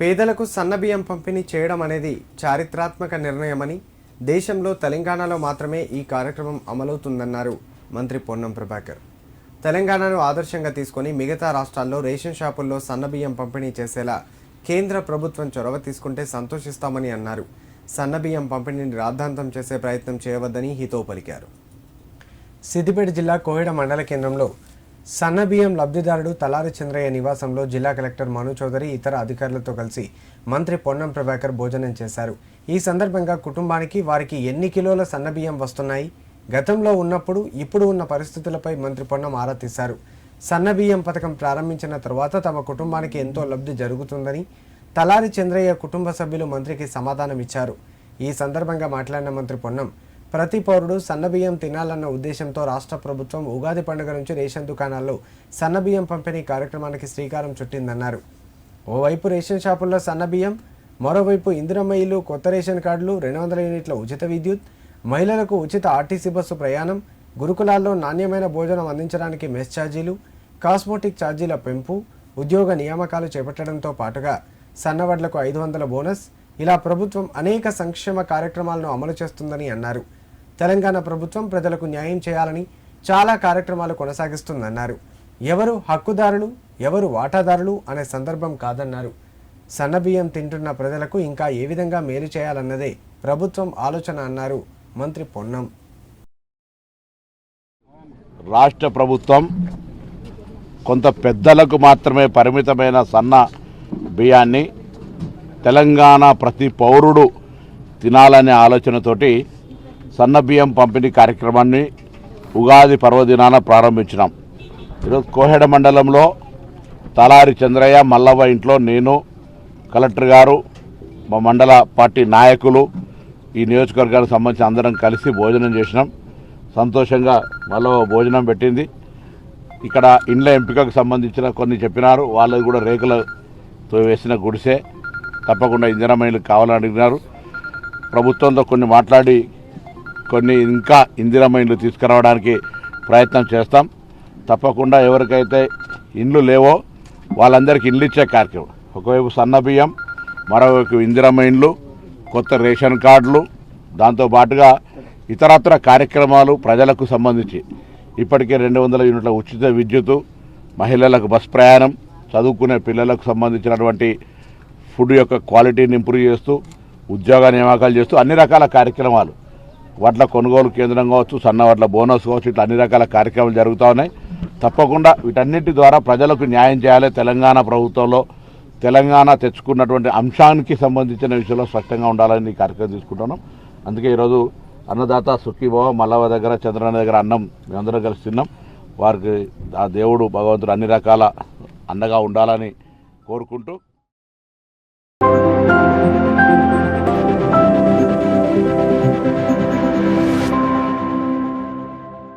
పేదలకు సన్నబియ్యం పంపిణీ చేయడం అనేది చారిత్రాత్మక నిర్ణయమని దేశంలో తెలంగాణలో మాత్రమే ఈ కార్యక్రమం అమలవుతుందన్నారు మంత్రి పొన్నం ప్రభాకర్. తెలంగాణను ఆదర్శంగా తీసుకొని మిగతా రాష్ట్రాల్లో రేషన్ షాపుల్లో సన్నబియ్యం పంపిణీ చేసేలా కేంద్ర ప్రభుత్వం చొరవ తీసుకుంటే సంతోషిస్తామని అన్నారు. సన్నబియ్యం పంపిణీని రాద్ధాంతం చేసే ప్రయత్నం చేయవద్దని హితో పలికారు. సిద్దిపేట జిల్లా కోహిడ మండల కేంద్రంలో సన్నబియ్యం లబ్ధిదారుడు తలారి చంద్రయ్య నివాసంలో జిల్లా కలెక్టర్ మను చౌదరి ఇతర అధికారులతో కలిసి మంత్రి పొన్నం ప్రభాకర్ భోజనం చేశారు. ఈ సందర్భంగా కుటుంబానికి వారికి ఎన్ని కిలోల సన్నబియ్యం వస్తున్నాయి? గతంలో ఉన్నప్పుడు ఇప్పుడు ఉన్న పరిస్థితులపై మంత్రి పొన్నం ఆరా తీశారు. సన్నబియ్యం పథకం ప్రారంభించిన తర్వాత తమ కుటుంబానికి ఎంతో లబ్ధి జరుగుతుందని తలారి చంద్రయ్య కుటుంబ సభ్యులు మంత్రికి సమాధానం ఇచ్చారు ఈ సందర్భంగా మాట్లాడిన మంత్రి పొన్నం ప్రతి పౌరుడు సన్నబియ్యం తినాలన్న ఉద్దేశంతో రాష్ట్ర ప్రభుత్వం ఉగాది పండుగ నుంచి రేషన్ దుకాణాల్లో సన్నబియ్యం పంపిణీ కార్యక్రమానికి శ్రీకారం చుట్టిందన్నారు. ఓవైపు రేషన్ షాపుల్లో సన్నబియ్యం మరోవైపు ఇందిరమ్మ ఇల్లు కొత్త రేషన్ కార్డులు రెండు వందల యూనిట్ల ఉచిత విద్యుత్ మహిళలకు ఉచిత ఆర్టీసీ బస్సు ప్రయాణం గురుకులాల్లో నాణ్యమైన భోజనం అందించడానికి మెస్ ఛార్జీలు కాస్మోటిక్ ఛార్జీల పెంపు ఉద్యోగ నియామకాలు చేపట్టడంతో పాటుగా సన్నవడ్లకు ఐదు వందల బోనస్ ఇలా ప్రభుత్వం అనేక సంక్షేమ కార్యక్రమాలను అమలు చేస్తుందని అన్నారు. తెలంగాణ ప్రభుత్వం ప్రజలకు న్యాయం చేయాలని చాలా కార్యక్రమాలు కొనసాగిస్తుందన్నారు. ఎవరు హక్కుదారులు ఎవరు వాటాదారులు అనే సందర్భం కాదన్నారు. సన్నబియ్యం తింటున్న ప్రజలకు ఇంకా ఏ విధంగా మేలు చేయాలన్నదే ప్రభుత్వం ఆలోచన అన్నారు మంత్రి పొన్నం. రాష్ట్ర ప్రభుత్వం కొంత పెద్దలకు మాత్రమే పరిమితమైన సన్న బియ్యాన్ని తెలంగాణ ప్రతి పౌరుడు తినాలనే ఆలోచనతోటి సన్న బియ్యం పంపిణీ కార్యక్రమాన్ని ఉగాది పర్వదినాన ప్రారంభించినాం. ఈరోజు కోహెడ మండలంలో తలారి చంద్రయ్య మల్లవ్వ ఇంట్లో నేను కలెక్టర్ గారు మా మండల పార్టీ నాయకులు ఈ నియోజకవర్గానికి సంబంధించి అందరం కలిసి భోజనం చేసినాం. సంతోషంగా మల్లవ్వ భోజనం పెట్టింది. ఇక్కడ ఇండ్ల ఎంపికకు సంబంధించిన కొన్ని చెప్పినారు. వాళ్ళది కూడా రేకులతో వేసిన గుడిసే. తప్పకుండా ఇందిరామైలు కావాలని అడిగినారు. ప్రభుత్వంతో కొన్ని మాట్లాడి కొన్ని ఇంకా ఇందిరామైన్లు తీసుకురావడానికి ప్రయత్నం చేస్తాం. తప్పకుండా ఎవరికైతే ఇండ్లు లేవో వాళ్ళందరికీ ఇండ్లు ఇచ్చే కార్యక్రమం. ఒకవైపు సన్న బియ్యం మరోవైపు ఇందిరామైన్లు కొత్త రేషన్ కార్డులు దాంతో పాటుగా ఇతరత్ర కార్యక్రమాలు ప్రజలకు సంబంధించి. ఇప్పటికే రెండు వందల యూనిట్ల ఉచిత విద్యుత్ మహిళలకు బస్ ప్రయాణం చదువుకునే పిల్లలకు సంబంధించినటువంటి ఫుడ్ యొక్క క్వాలిటీని ఇంప్రూవ్ చేస్తూ ఉద్యోగ నియామకాలు చేస్తూ అన్ని రకాల కార్యక్రమాలు వడ్ల కొనుగోలు కేంద్రం కావచ్చు సన్న వడ్ల బోనస్ కావచ్చు ఇట్లా అన్ని రకాల కార్యక్రమాలు జరుగుతూ ఉన్నాయి. తప్పకుండా వీటన్నిటి ద్వారా ప్రజలకు న్యాయం చేయాలి. తెలంగాణ ప్రభుత్వంలో తెలంగాణ తెచ్చుకున్నటువంటి అంశానికి సంబంధించిన విషయంలో స్పష్టంగా ఉండాలని ఈ కార్యక్రమం తీసుకుంటున్నాం. అందుకే ఈరోజు అన్నదాత సుఖీభవ మల్లవ దగ్గర చంద్రన్న దగ్గర అన్నం మేమందరం కలిసి తిన్నాం. వారికి ఆ దేవుడు భగవంతుడు అన్ని రకాల అండగా ఉండాలని కోరుకుంటూ